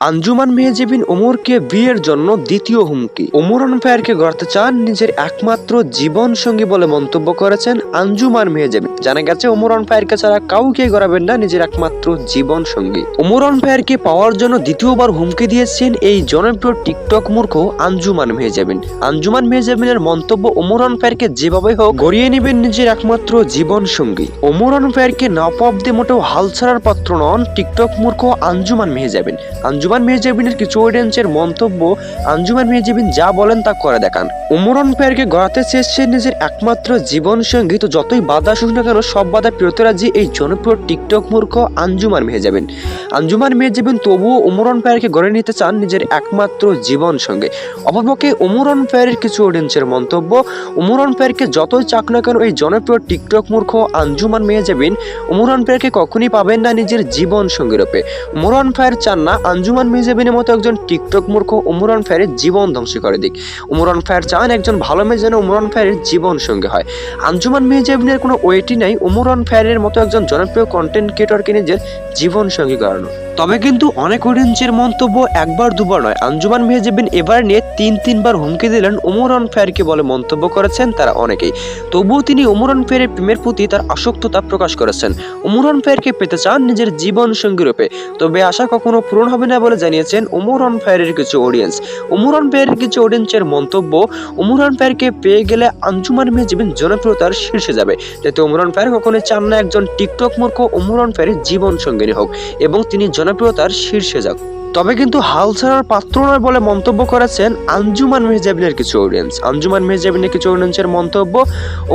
আঞ্জুমান মেহজেবিন ওমরকে বিয়ের জন্য দ্বিতীয় হুমকি। ওমর আনফায়ারকে গড়তে চান নিজের একমাত্র জীবন সঙ্গী বলে মন্তব্য করেছেন আঞ্জুমান মেহজেবিন। জানা গেছে, ওমর আনফায়ারকে ছাড়া কাউকে গড়াবেন না নিজের একমাত্র জীবন সঙ্গী। ওমর আনফায়ারকে পাওয়ার জন্য দ্বিতীয়বার হুমকি দিয়েছেন এই জনপ্রিয় টিকটক মূর্খ আঞ্জুমান মেহজেবিন। আঞ্জুমান মেহজেবিনের মন্তব্য, ওমর আনফায়ারকে যেভাবে হোক গড়িয়ে নেবেন নিজের একমাত্র জীবন সঙ্গী। ওমর আনফায়ারকে না পাপ দিয়ে মোটেও হাল ছাড়ার পাত্র নন টিকটক মূর্খ আঞ্জুমান মেহজাবিন। আঞ্জুমান মেহজাবিনের কিছু অডিয়েন্সের মন্তব্য, আঞ্জুমান মেহজাবিন যা বলেন তা করে দেখান। ওমরান পেয়ারকে গড়াতে চেয়েছেন নিজের একমাত্র জীবন সঙ্গী, তো যতই বাধা আসুক না কেন সব বাধা প্রিয়তরাজি এই জনপ্রিয় টিকটক মূর্খ আঞ্জুমান মেহজাবিন আঞ্জুমান মেহজাবিন তবুও ওমরান পেয়ারকে গড়ে নিতে চান নিজের একমাত্র জীবন সঙ্গে। অপরপক্ষে ওমরান পেয়ারের কিছু অডিয়েন্সের মন্তব্য, ওমরান পেয়ারকে যতই চাক না কেন এই জনপ্রিয় টিকটক মূর্খ আঞ্জুমান মেহজাবিন ওমরান পেয়ারকে কখনই পাবেন না নিজের জীবন সঙ্গী রূপে ওমরান ফায়ার চান না, আঞ্জুমান মেজাবিনের মতো একজন টিকটক মূর্খ ওমরান ফায়ারের জীবন ধ্বংস করে দিক। ওমরান ফায়ার চান একজন ভালো মেয়ে যেন ওমরান ফায়ারের জীবন সঙ্গে হয়। আঞ্জুমান মেজাবিনের কোনো ওয়েটি নাই। ওমরন ফায়ারের মতো একজন জনপ্রিয় কন্টেন্ট ক্রিয়েটরকে নিজের জীবন সঙ্গী করানো তবে কিন্তু অনেক অডিয়েন্সের মন্তব্য একবার দুবার নয়। আঞ্জুমান মেহজাবিন এবার নিয়ে তিন তিনবার হুমকি দিলেন ওমরান ফায়ারকে বলে মন্তব্য করেছেন তারা অনেকেই। তবুও তিনি ওমরান ফায়ারের প্রেমের প্রতি তার আসক্ততা প্রকাশ করেছেন। ওমরান ফায়ারকে পেতে চান নিজের জীবন সঙ্গী রূপে। তবে আশা কখনো পূরণ হবে না বলে জানিয়েছেন ওমরান ফায়ারের কিছু অডিয়েন্স। ওমরান ফায়ারের কিছু অডিয়েন্সের মন্তব্য ওমরান ফায়ারকে পেয়ে গেলে আঞ্জুমান মেহজাবিন জনপ্রিয়তার শীর্ষে যাবে। যাতে ওমরান ফায়ার কখনোই চান না একজন টিকটক মূর্খ ওমরান ফায়ারের জীবন সঙ্গিনী হোক। এবং তিনি জনপ্রিয়তার শীর্ষে যাক। তবে কিন্তু হাল ছাড়ার পাত্র নয় বলে মন্তব্য করেছেন আঞ্জুমান মেহজাবিনের কিছু অডিয়েন্স আঞ্জুমান মেহজাবিনের কিছু অডিয়েন্সের মন্তব্য,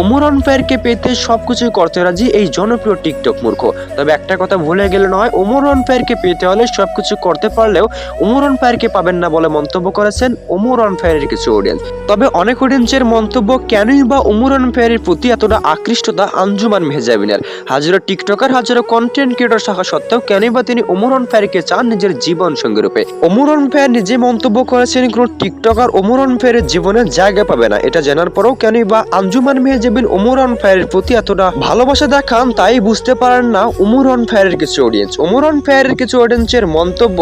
ওমরান ফায়ারকে পেতে সবকিছুই করতে রাজি এই জনপ্রিয় টিকটক মূর্খ। তবে একটা কথা ভুলে গেলে নয়, ওমরান ফায়ারকে পেতে হলে সবকিছু করতে পারলেও ওমরান ফায়ারকে পাবেন না বলে মন্তব্য করেছেন ওমরান ফায়ারের কিছু অডিয়েন্স তবে অনেক অডিয়েন্সের মন্তব্য, কেনই বা ওমরান ফায়ারের প্রতি এতটা আকৃষ্টতা আঞ্জুমান মেহজাবিনের? হাজারো টিকটকার, হাজারো কন্টেন্ট ক্রিয়েটর থাকা সত্ত্বেও কেনই বা তিনি ওমরান ফায়ারকে চান নিজের জীবন সঙ্গী রূপে ওমরান ফায়ার নিজে মন্তব্য করেছেন, কোনো টিকটকার ওমরান ফায়ারের জীবনে জায়গা পাবে না। এটা জানার পরেও কেনই বা আঞ্জুমান মেহজাবিন ওমরান ফায়ারের প্রতি এতটা ভালোবাসা দেখান তাই বুঝতে পারেন না ওমরান ফায়ারের কিছু অডিয়েন্স ওমরান ফায়ারের কিছু অডিয়েন্সের মন্তব্য,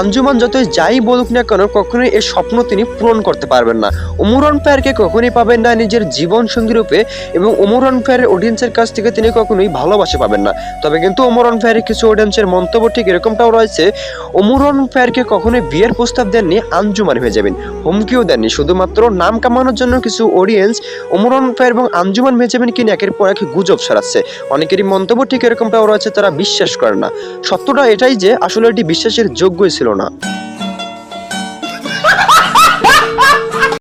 আঞ্জুমান যতই যাই বলুক না কেন, কখনোই এই স্বপ্ন তিনি পূরণ করতে পারবেন না। ওমরান ফায়ারকে কখনোই পাবেন না নিজের জীবন সঙ্গী রূপে এবং ওমরান ফায়ারের অডিয়েন্সের কাছ থেকে তিনি কখনোই ভালোবাসা পাবেন না। তবে কিন্তু ওমরান ফায়ারের কিছু অডিয়েন্সের মন্তব্য ঠিক এরকমটাও রয়েছে ওমরান ফায়ারকে কখনোই বিয়ের প্রস্তাব দেননি আঞ্জুমান হয়ে যাবেন। হুমকিও দেননি, শুধুমাত্র নাম কামানোর জন্য কিছু অডিয়েন্স ওমরান ফায়ার এবং আঞ্জুমান হয়ে যাবেন কিনে একের পর এক গুজব ছড়াচ্ছে। অনেকেরই মন্তব্য ঠিক এরকমটাও রয়েছে, তারা বিশ্বাস করে না। সত্যটা এটাই যে, আসলে এটি বিশ্বাসের যোগ্যই ছিল না।